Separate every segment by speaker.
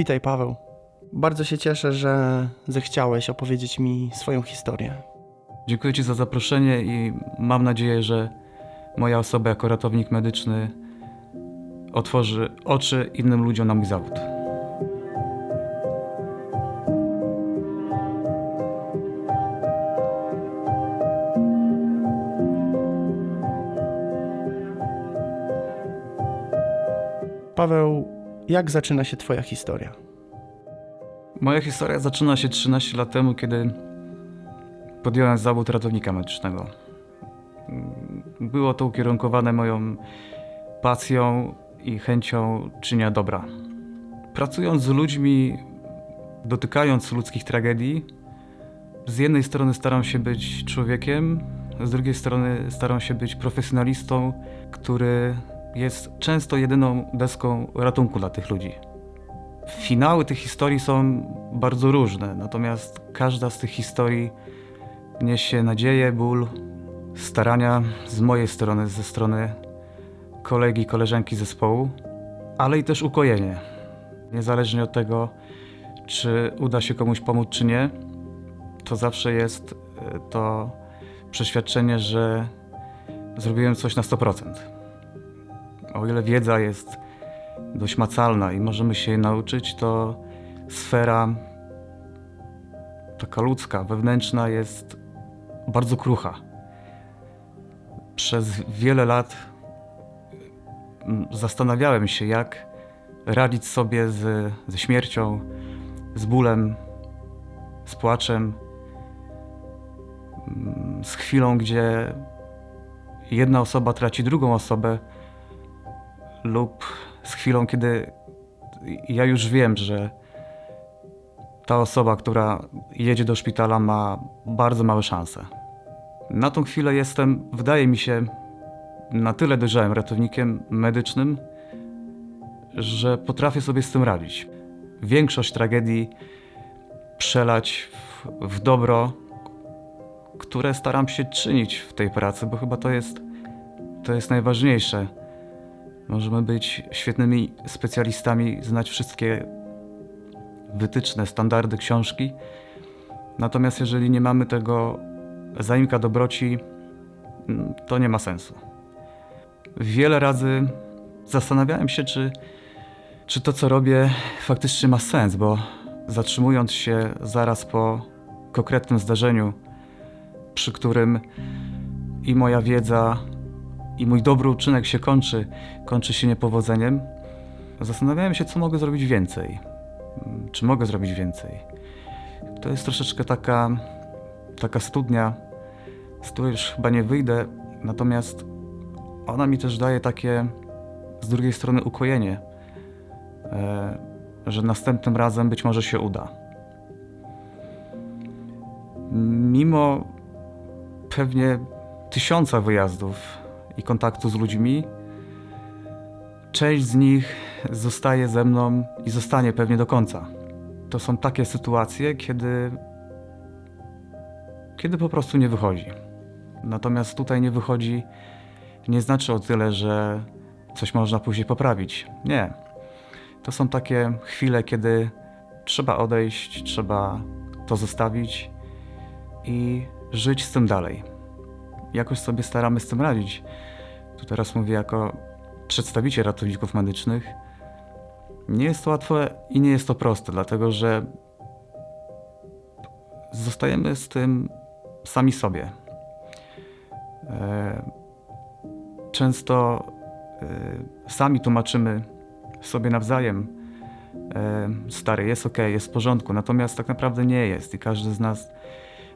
Speaker 1: Witaj, Paweł. Bardzo się cieszę, że zechciałeś opowiedzieć mi swoją historię.
Speaker 2: Dziękuję Ci za zaproszenie i mam nadzieję, że moja osoba jako ratownik medyczny otworzy oczy innym ludziom na mój zawód.
Speaker 1: Paweł, jak zaczyna się Twoja historia?
Speaker 2: Moja historia zaczyna się 13 lat temu, kiedy podjąłem zawód ratownika medycznego. Było to ukierunkowane moją pasją i chęcią czynienia dobra. Pracując z ludźmi, dotykając ludzkich tragedii, z jednej strony staram się być człowiekiem, z drugiej strony staram się być profesjonalistą, który jest często jedyną deską ratunku dla tych ludzi. Finały tych historii są bardzo różne, natomiast każda z tych historii niesie nadzieję, ból, starania z mojej strony, ze strony kolegi, koleżanki zespołu, ale i też ukojenie. Niezależnie od tego, czy uda się komuś pomóc, czy nie, to zawsze jest e, to przeświadczenie, że zrobiłem coś na 100%. O ile wiedza jest dość macalna i możemy się jej nauczyć, to sfera taka ludzka, wewnętrzna jest bardzo krucha. Przez wiele lat mm, zastanawiałem się, jak radzić sobie z, ze śmiercią, z bólem, z płaczem, mm, z chwilą, gdzie jedna osoba traci drugą osobę, lub z chwilą, kiedy ja już wiem, że ta osoba, która jedzie do szpitala, ma bardzo małe szanse. Na tą chwilę jestem, wydaje mi się, na tyle dojrzałym ratownikiem medycznym, że potrafię sobie z tym radzić. Większość tragedii przelać w, w dobro, które staram się czynić w tej pracy, bo chyba to jest, to jest najważniejsze. Możemy być świetnymi specjalistami, znać wszystkie wytyczne, standardy, książki. Natomiast jeżeli nie mamy tego zaimka dobroci, to nie ma sensu. Wiele razy zastanawiałem się, czy, czy to, co robię, faktycznie ma sens, bo zatrzymując się zaraz po konkretnym zdarzeniu, przy którym i moja wiedza, i mój dobry uczynek się kończy, kończy się niepowodzeniem, zastanawiałem się, co mogę zrobić więcej. Mm, Czy mogę zrobić więcej? To jest troszeczkę taka, taka studnia, z której już chyba nie wyjdę, natomiast ona mi też daje takie z drugiej strony ukojenie, e, że następnym razem być może się uda. Mimo pewnie tysiąca wyjazdów i kontaktu z ludźmi, część z nich zostaje ze mną i zostanie pewnie do końca. To są takie sytuacje, kiedy, kiedy po prostu nie wychodzi. Natomiast tutaj nie wychodzi, nie znaczy o tyle, że coś można później poprawić. Nie. To są takie chwile, kiedy trzeba odejść, trzeba to zostawić i żyć z tym dalej. Jakoś sobie staramy z tym radzić. Tu teraz mówię jako przedstawiciel ratowników medycznych. Nie jest to łatwe i nie jest to proste, dlatego że zostajemy z tym sami sobie. E, Często e, sami tłumaczymy sobie nawzajem, e, stary, jest ok, jest w porządku, natomiast tak naprawdę nie jest i każdy z nas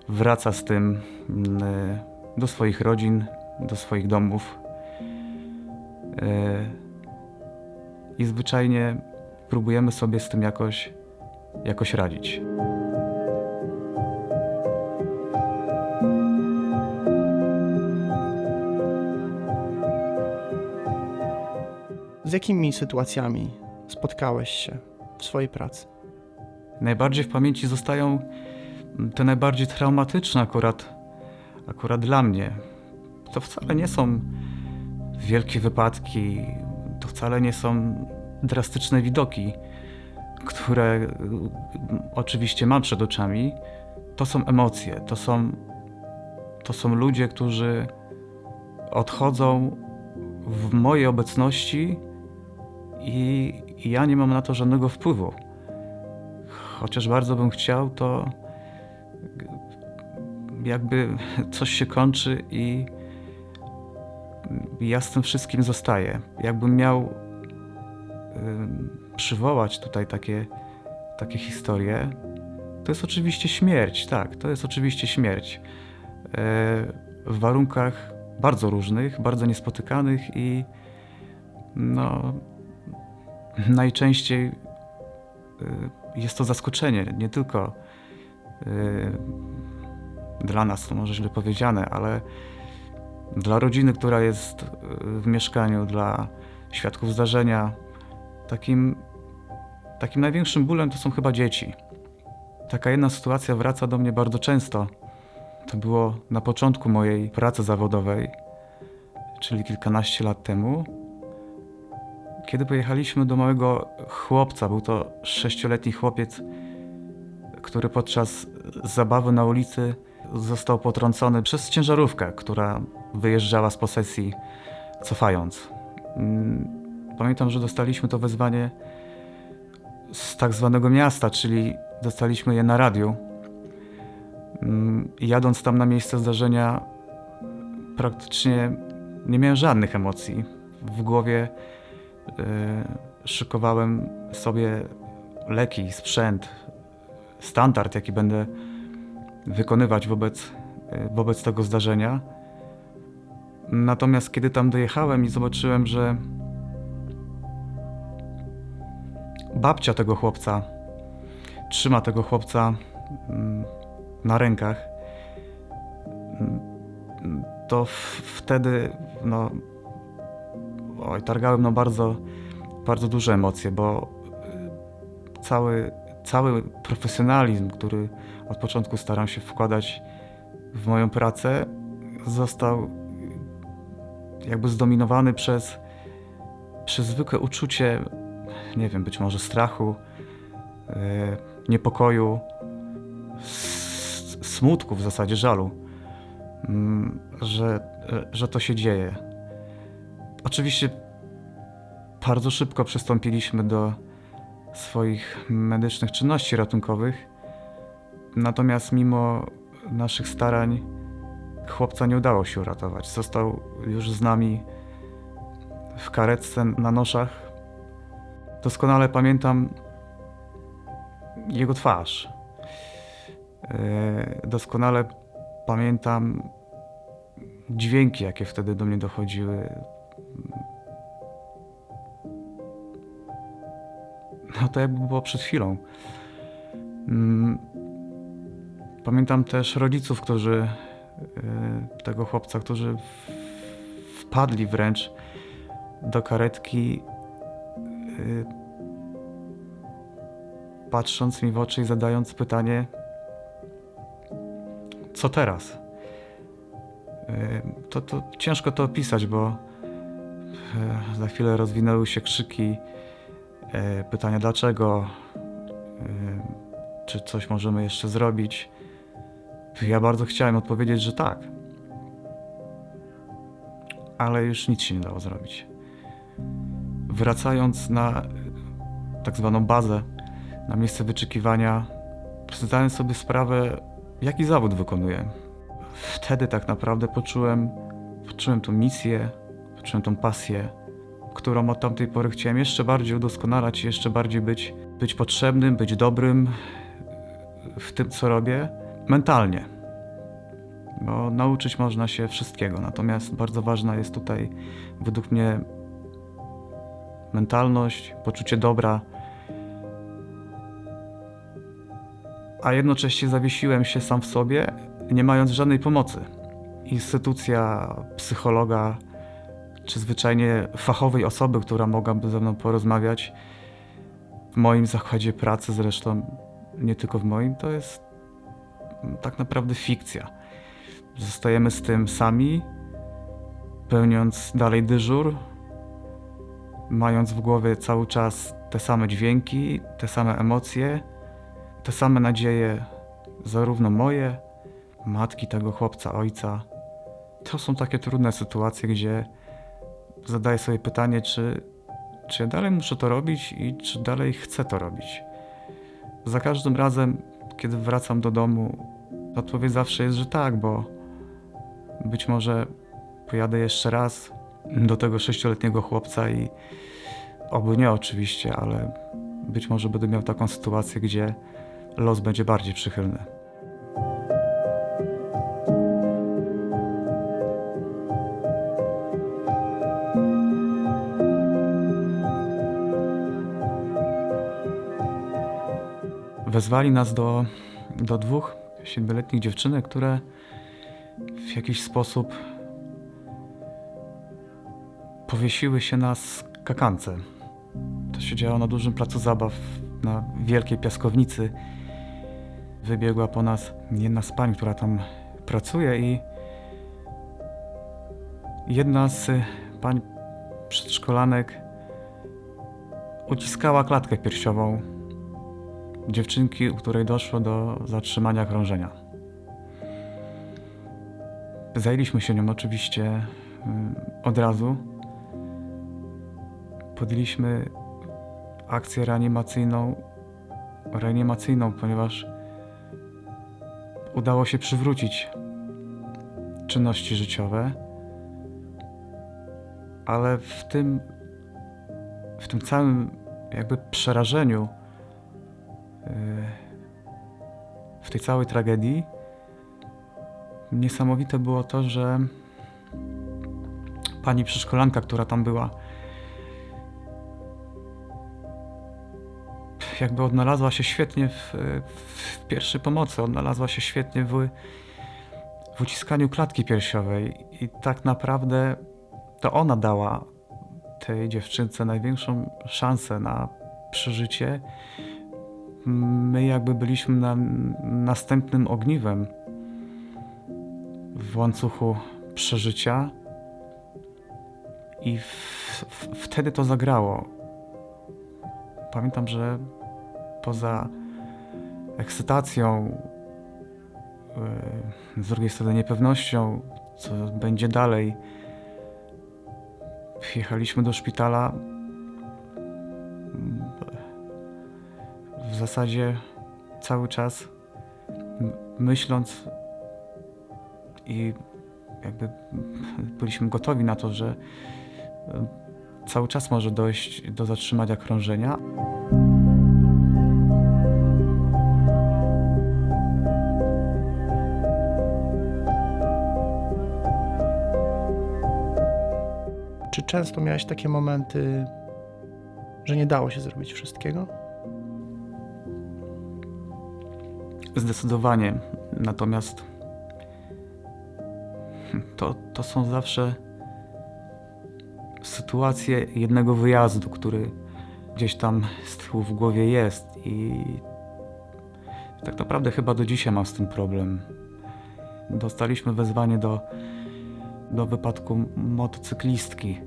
Speaker 2: wraca z tym mm, do swoich rodzin, do swoich domów e, i zwyczajnie próbujemy sobie z tym jakoś, jakoś radzić.
Speaker 1: Z jakimi sytuacjami spotkałeś się w swojej pracy?
Speaker 2: Najbardziej w pamięci zostają te najbardziej traumatyczne akurat, akurat dla mnie. To wcale nie są wielkie wypadki, to wcale nie są drastyczne widoki. które y, oczywiście mam przed oczami, to są emocje, to są, to są ludzie, którzy odchodzą w mojej obecności i i ja nie mam na to żadnego wpływu. Chociaż bardzo bym chciał, to jakby coś się kończy i ja z tym wszystkim zostaję. Jakbym miał przywołać tutaj takie, takie historie, to jest oczywiście śmierć, tak, to jest oczywiście śmierć. E, w warunkach bardzo różnych, bardzo niespotykanych i no, najczęściej y, jest to zaskoczenie, nie tylko y, dla nas, to może źle powiedziane, ale dla rodziny, która jest y, w mieszkaniu, dla świadków zdarzenia. Takim, takim największym bólem to są chyba dzieci. Taka jedna sytuacja wraca do mnie bardzo często. To było na początku mojej pracy zawodowej, czyli kilkanaście lat temu. Kiedy pojechaliśmy do małego chłopca, był to sześcioletni chłopiec, który podczas zabawy na ulicy został potrącony przez ciężarówkę, która wyjeżdżała z posesji, cofając. Mm, Pamiętam, że dostaliśmy to wezwanie z tak zwanego miasta, czyli dostaliśmy je na radiu. Mm, Jadąc tam na miejsce zdarzenia, praktycznie nie miałem żadnych emocji. W głowie y, szykowałem sobie leki, sprzęt, standard, jaki będę wykonywać wobec, y, wobec tego zdarzenia. Natomiast kiedy tam dojechałem i zobaczyłem, że babcia tego chłopca trzyma tego chłopca mm, na rękach, mm, to wtedy no, oj, targały mną bardzo, bardzo duże emocje, bo y, cały, cały profesjonalizm, który od początku staram się wkładać w moją pracę, został jakby zdominowany przez, przez zwykłe uczucie, nie wiem, być może strachu, e, niepokoju, smutku w zasadzie, żalu, mm, że, e, że to się dzieje. Oczywiście bardzo szybko przystąpiliśmy do swoich medycznych czynności ratunkowych, natomiast mimo naszych starań chłopca nie udało się uratować. Został już z nami w karetce na noszach. Doskonale pamiętam jego twarz. E, Doskonale pamiętam dźwięki, jakie wtedy do mnie dochodziły. No to jakby było przed chwilą. Pamiętam też rodziców, którzy y, tego chłopca, którzy wpadli wręcz do karetki, y, patrząc mi w oczy i zadając pytanie, co teraz? Y, To, to ciężko to opisać, bo za chwilę rozwinęły się krzyki, pytania dlaczego, czy coś możemy jeszcze zrobić. Ja bardzo chciałem odpowiedzieć, że tak. Ale już nic się nie dało zrobić. Wracając na tak zwaną bazę, na miejsce wyczekiwania, zdałem sobie sprawę, jaki zawód wykonuję. Wtedy tak naprawdę poczułem, poczułem tą misję, poczułem tą pasję, którą od tamtej pory chciałem jeszcze bardziej udoskonalać, jeszcze bardziej być, być potrzebnym, być dobrym w tym, co robię, mentalnie. Bo nauczyć można się wszystkiego, natomiast bardzo ważna jest tutaj według mnie mentalność, poczucie dobra. A jednocześnie zawiesiłem się sam w sobie, nie mając żadnej pomocy. Instytucja psychologa, czy zwyczajnie fachowej osoby, która mogłaby ze mną porozmawiać, w moim zakładzie pracy zresztą, nie tylko w moim, to jest tak naprawdę fikcja. Zostajemy z tym sami, pełniąc dalej dyżur, mając w głowie cały czas te same dźwięki, te same emocje, te same nadzieje, zarówno moje, matki tego chłopca, ojca. To są takie trudne sytuacje, gdzie zadaję sobie pytanie, czy, czy ja dalej muszę to robić i czy dalej chcę to robić. Za każdym razem, kiedy wracam do domu, odpowiedź zawsze jest, że tak, bo być może pojadę jeszcze raz do tego sześcioletniego chłopca i oby nie oczywiście, ale być może będę miał taką sytuację, gdzie los będzie bardziej przychylny. Wezwali nas do, do dwóch siedmioletnich dziewczynek, które w jakiś sposób powiesiły się na skakance. To się działo na dużym placu zabaw, na wielkiej piaskownicy. Wybiegła po nas jedna z pań, która tam pracuje i jedna z pań przedszkolanek uciskała klatkę piersiową dziewczynki, u której doszło do zatrzymania krążenia. Zajęliśmy się nią oczywiście y, od razu. Podjęliśmy akcję reanimacyjną, reanimacyjną, ponieważ udało się przywrócić czynności życiowe, ale w tym, w tym całym jakby przerażeniu, tej całej tragedii, niesamowite było to, że pani przedszkolanka, która tam była, jakby odnalazła się świetnie w, w pierwszej pomocy, odnalazła się świetnie w, w uciskaniu klatki piersiowej i tak naprawdę to ona dała tej dziewczynce największą szansę na przeżycie. My jakby byliśmy na, następnym ogniwem w łańcuchu przeżycia i w, w, wtedy to zagrało. Pamiętam, że poza ekscytacją, yy, z drugiej strony niepewnością, co będzie dalej, wjechaliśmy do szpitala. W zasadzie cały czas myśląc i jakby byliśmy gotowi na to, że y, cały czas może dojść do zatrzymania krążenia.
Speaker 1: Czy często miałeś takie momenty, że nie dało się zrobić wszystkiego?
Speaker 2: Zdecydowanie. Natomiast to, to są zawsze sytuacje jednego wyjazdu, który gdzieś tam z tyłu w głowie jest i tak naprawdę chyba do dzisiaj mam z tym problem. Dostaliśmy wezwanie do, do wypadku motocyklistki.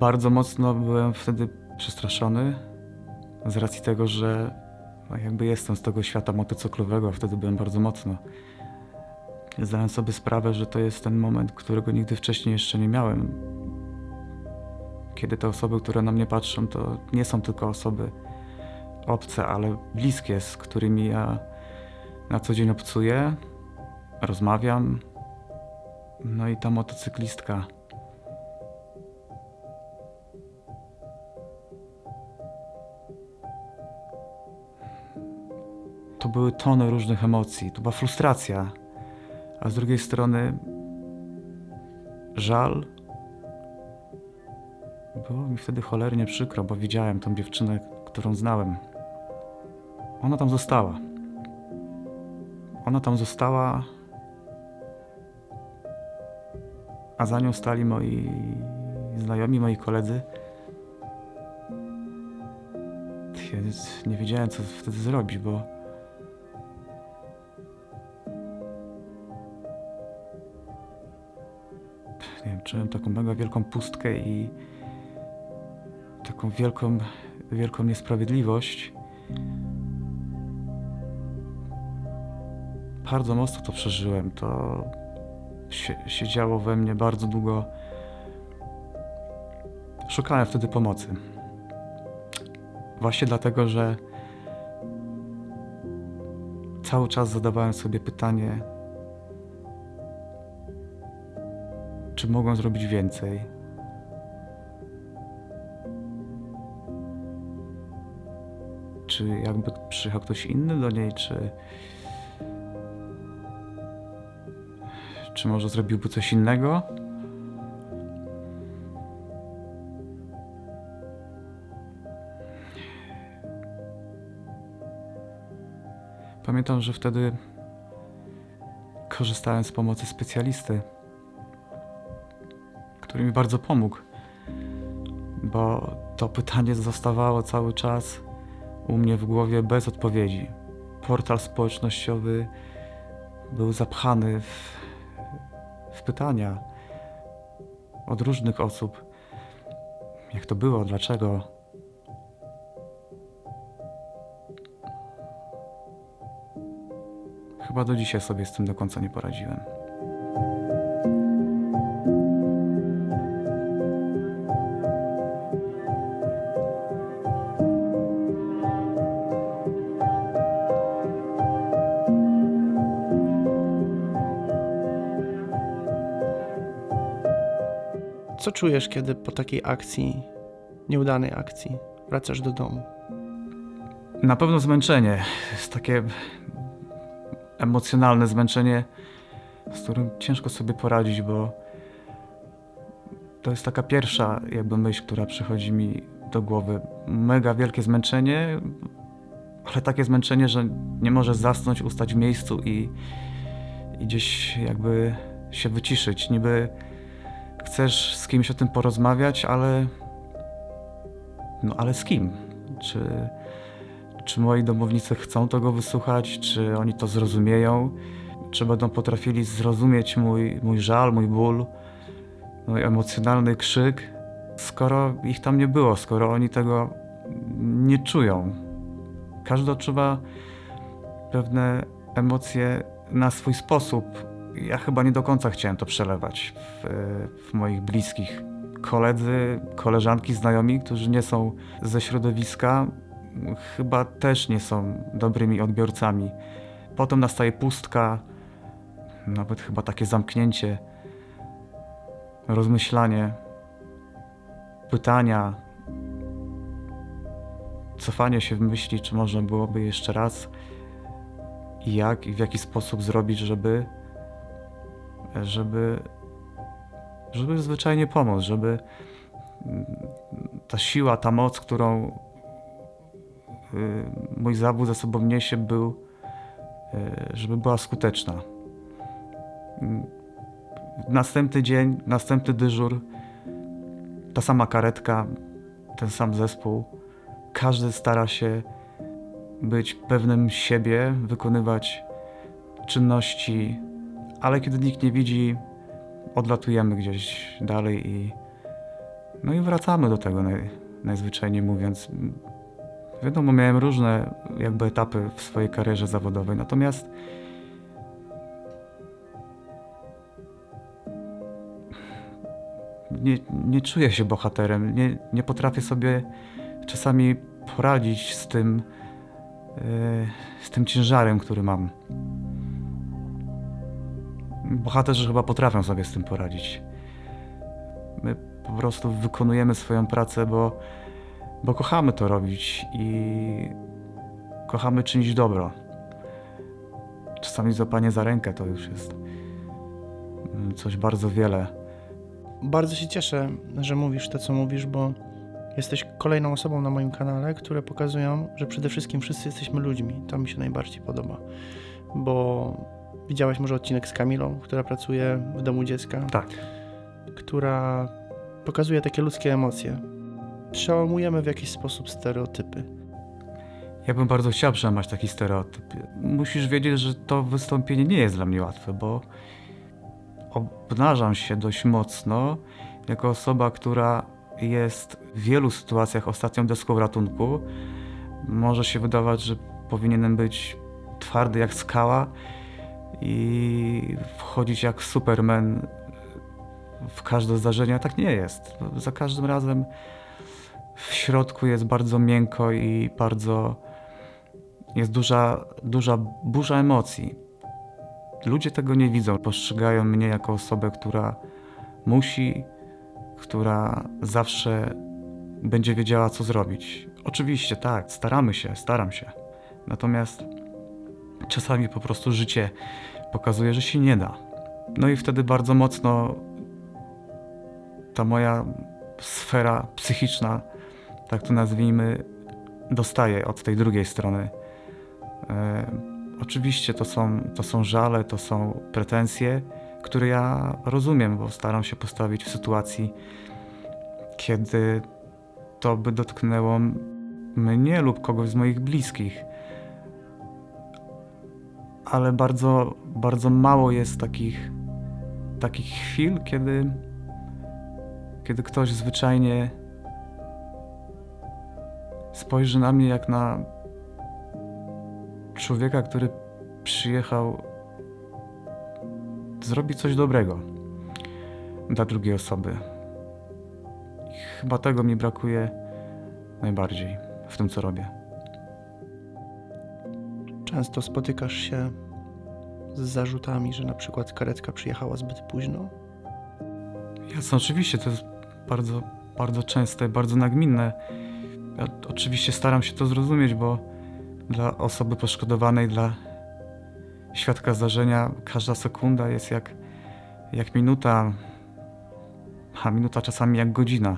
Speaker 2: Bardzo mocno byłem wtedy przestraszony z racji tego, że jakby jestem z tego świata motocyklowego, wtedy byłem bardzo mocno. Zdałem sobie sprawę, że to jest ten moment, którego nigdy wcześniej jeszcze nie miałem. Kiedy te osoby, które na mnie patrzą, to nie są tylko osoby obce, ale bliskie, z którymi ja na co dzień obcuję, rozmawiam. No i ta motocyklistka. Były tony różnych emocji. To była frustracja, a z drugiej strony żal. Było mi wtedy cholernie przykro, bo widziałem tą dziewczynę, którą znałem. Ona tam została. Ona tam została, a za nią stali moi znajomi, moi koledzy. Ja nie wiedziałem, co wtedy zrobić, bo nie wiem, czułem taką mega wielką pustkę i taką wielką wielką niesprawiedliwość. Bardzo mocno to przeżyłem. To się, siedziało we mnie bardzo długo. Szukałem wtedy pomocy. Właśnie dlatego, że cały czas zadawałem sobie pytanie, mogą zrobić więcej. Czy jakby przyjechał ktoś inny do niej, czy. Czy może zrobiłby coś innego? Pamiętam, że wtedy korzystałem z pomocy specjalisty, który mi bardzo pomógł, bo to pytanie zostawało cały czas u mnie w głowie bez odpowiedzi. Portal społecznościowy był zapchany w, w pytania od różnych osób. Jak to było, dlaczego? Chyba do dzisiaj sobie z tym do końca nie poradziłem.
Speaker 1: Co czujesz, kiedy po takiej akcji, nieudanej akcji, wracasz do domu?
Speaker 2: Na pewno zmęczenie. Jest takie emocjonalne zmęczenie, z którym ciężko sobie poradzić, bo to jest taka pierwsza jakby myśl, która przychodzi mi do głowy. Mega wielkie zmęczenie, ale takie zmęczenie, że nie możesz zasnąć, ustać w miejscu i, i gdzieś jakby się wyciszyć. Niby chcesz z kimś o tym porozmawiać, ale no ale z kim? Czy czy moi domownicy chcą tego wysłuchać, czy oni to zrozumieją, czy będą potrafili zrozumieć mój, mój żal, mój ból, mój emocjonalny krzyk, skoro ich tam nie było, skoro oni tego nie czują. Każdy odczuwa pewne emocje na swój sposób. Ja chyba nie do końca chciałem to przelewać w, w moich bliskich. Koledzy, koleżanki, znajomi, którzy nie są ze środowiska, chyba też nie są dobrymi odbiorcami. Potem nastaje pustka, nawet chyba takie zamknięcie, rozmyślanie, pytania, cofanie się w myśli, czy można byłoby jeszcze raz i jak i w jaki sposób zrobić, żeby żeby żeby zwyczajnie pomóc, żeby mm, ta siła, ta moc, którą y, mój zawód za sobą niesie, był, y, żeby była skuteczna. Mm, Następny dzień, następny dyżur, ta sama karetka, ten sam zespół. Każdy stara się być pewnym siebie, wykonywać czynności, ale kiedy nikt nie widzi, odlatujemy gdzieś dalej i no i wracamy do tego naj, najzwyczajniej mówiąc. Wiadomo, miałem różne jakby etapy w swojej karierze zawodowej, natomiast nie, nie czuję się bohaterem, nie, nie potrafię sobie czasami poradzić z tym, yy, z tym ciężarem, który mam. Bohaterzy chyba potrafią sobie z tym poradzić. My po prostu wykonujemy swoją pracę, bo, bo kochamy to robić i kochamy czynić dobro. Czasami złapanie za rękę to już jest mm, coś bardzo wiele.
Speaker 1: Bardzo się cieszę, że mówisz to, co mówisz, bo jesteś kolejną osobą na moim kanale, które pokazują, że przede wszystkim wszyscy jesteśmy ludźmi. To mi się najbardziej podoba, bo widziałeś może odcinek z Kamilą, która pracuje w domu dziecka,
Speaker 2: Tak.
Speaker 1: która pokazuje takie ludzkie emocje. Przełamujemy w jakiś sposób stereotypy.
Speaker 2: Ja bym bardzo chciał przełamać taki stereotyp. Musisz wiedzieć, że to wystąpienie nie jest dla mnie łatwe, bo obnażam się dość mocno jako osoba, która jest w wielu sytuacjach ostatnią deską ratunku. Może się wydawać, że powinienem być twardy jak skała i wchodzić jak Superman w każde zdarzenie, a tak nie jest. Za każdym razem w środku jest bardzo miękko i bardzo jest duża, duża burza emocji. Ludzie tego nie widzą, postrzegają mnie jako osobę, która musi, która zawsze będzie wiedziała, co zrobić. Oczywiście, tak, staramy się, staram się. Natomiast czasami po prostu życie pokazuje, że się nie da. No i wtedy bardzo mocno ta moja sfera psychiczna, tak to nazwijmy, dostaje od tej drugiej strony. E, oczywiście to są, to są żale, to są pretensje, które ja rozumiem, bo staram się postawić w sytuacji, kiedy to by dotknęło mnie lub kogoś z moich bliskich. Ale bardzo, bardzo mało jest takich, takich chwil, kiedy, kiedy ktoś zwyczajnie spojrzy na mnie jak na człowieka, który przyjechał zrobić coś dobrego dla drugiej osoby. Chyba tego mi brakuje najbardziej w tym, co robię.
Speaker 1: Często spotykasz się z zarzutami, że na przykład karetka przyjechała zbyt późno.
Speaker 2: Jasne, oczywiście to jest bardzo, bardzo częste, bardzo nagminne. Ja oczywiście staram się to zrozumieć, bo dla osoby poszkodowanej, dla świadka zdarzenia, każda sekunda jest jak, jak minuta, a minuta czasami jak godzina.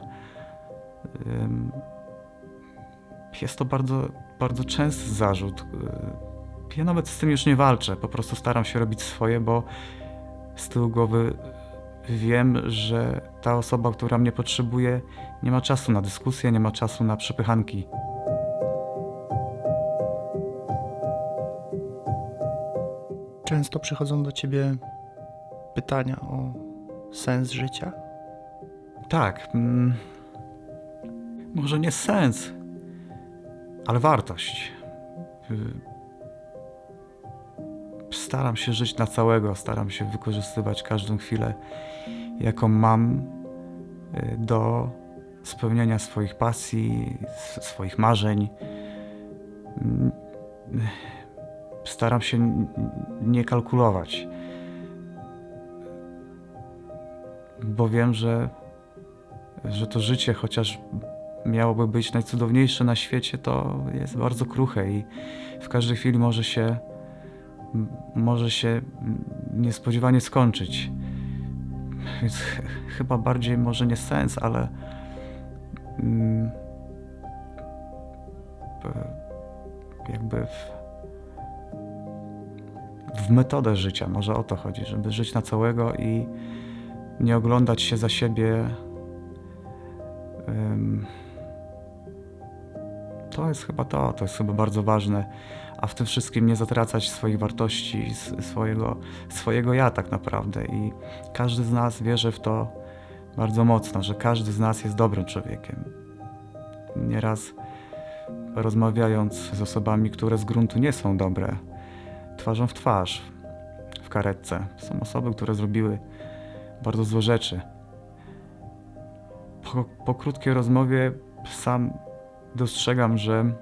Speaker 2: Jest to bardzo, bardzo częsty zarzut. Ja nawet z tym już nie walczę, po prostu staram się robić swoje, bo z tyłu głowy wiem, że ta osoba, która mnie potrzebuje, nie ma czasu na dyskusję, nie ma czasu na przepychanki.
Speaker 1: Często przychodzą do ciebie pytania o sens życia.
Speaker 2: Tak. Mm, może nie sens, ale wartość. Staram się żyć na całego, staram się wykorzystywać każdą chwilę, jaką mam y, do spełniania swoich pasji, swoich marzeń. Mm, Staram się nie kalkulować, bo wiem, że że to życie, chociaż miałoby być najcudowniejsze na świecie, to jest bardzo kruche i w każdej chwili może się, może się niespodziewanie skończyć. Więc ch- chyba bardziej może nie sens, ale mm, jakby w, w metodę życia, może o to chodzi, żeby żyć na całego i nie oglądać się za siebie To jest chyba to, to jest chyba bardzo ważne, a w tym wszystkim nie zatracać swoich wartości, swojego, swojego ja tak naprawdę. I każdy z nas wierzy w to bardzo mocno, że każdy z nas jest dobrym człowiekiem. Nieraz rozmawiając z osobami, które z gruntu nie są dobre, twarzą w twarz, w karetce, są osoby, które zrobiły bardzo złe rzeczy po, po krótkiej rozmowie sam dostrzegam, że,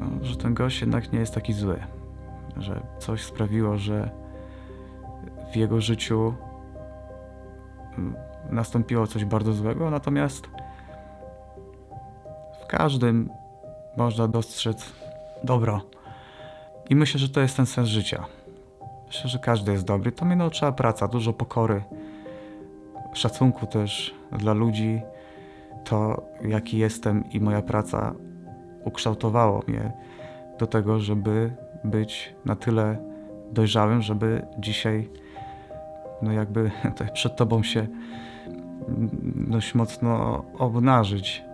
Speaker 2: no, że ten gość jednak nie jest taki zły. Że coś sprawiło, że w jego życiu mm, nastąpiło coś bardzo złego, natomiast w każdym można dostrzec dobro. I myślę, że to jest ten sens życia. Myślę, że każdy jest dobry. To mnie nauczyła praca, dużo pokory szacunku też dla ludzi, to jaki jestem i moja praca ukształtowało mnie do tego, żeby być na tyle dojrzałym, żeby dzisiaj no jakby tutaj przed tobą się dość mocno obnażyć.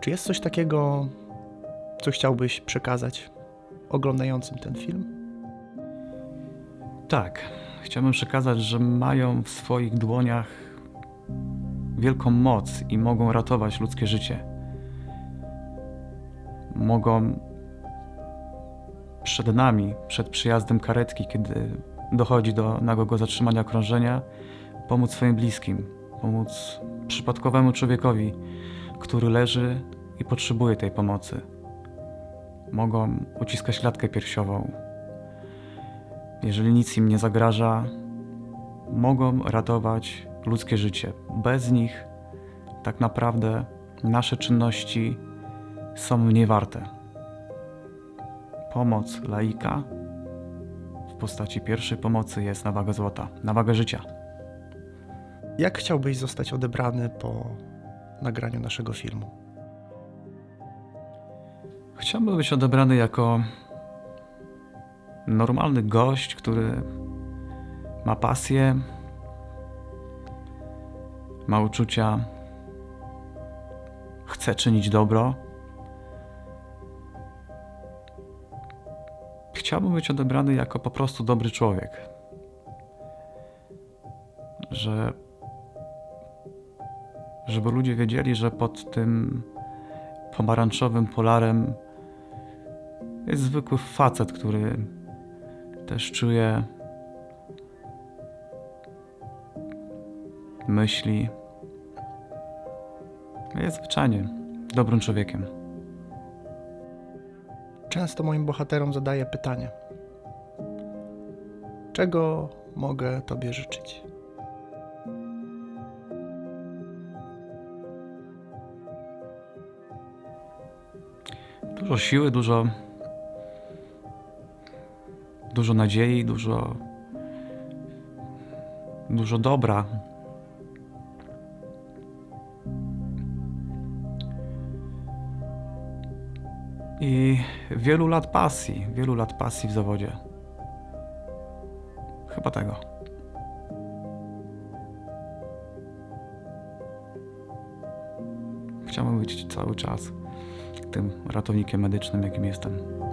Speaker 1: Czy jest coś takiego, co chciałbyś przekazać oglądającym ten film?
Speaker 2: Tak, chciałbym przekazać, że mają w swoich dłoniach wielką moc i mogą ratować ludzkie życie. Mogą przed nami, przed przyjazdem karetki, kiedy dochodzi do nagłego zatrzymania krążenia, pomóc swoim bliskim, pomóc przypadkowemu człowiekowi, który leży i potrzebuje tej pomocy. Mogą uciskać klatkę piersiową, jeżeli nic im nie zagraża, mogą ratować ludzkie życie. Bez nich tak naprawdę nasze czynności są mniej warte. Pomoc laika w postaci pierwszej pomocy jest na wagę złota, na wagę życia.
Speaker 1: Jak chciałbyś zostać odebrany po nagraniu naszego filmu?
Speaker 2: Chciałbym być odebrany jako normalny gość, który ma pasję, ma uczucia, chce czynić dobro. Chciałbym być odebrany jako po prostu dobry człowiek. Że żeby ludzie wiedzieli, że pod tym pomarańczowym polarem jest zwykły facet, który też czuje myśli. Jest zwyczajnie dobrym człowiekiem.
Speaker 1: Często moim bohaterom zadaję pytanie: Czego mogę Tobie życzyć?
Speaker 2: Dużo siły, dużo, dużo nadziei, dużo, dużo dobra. I wielu lat pasji, wielu lat pasji w zawodzie. Chyba tego. Chciałbym być cały czas tym ratownikiem medycznym, jakim jestem.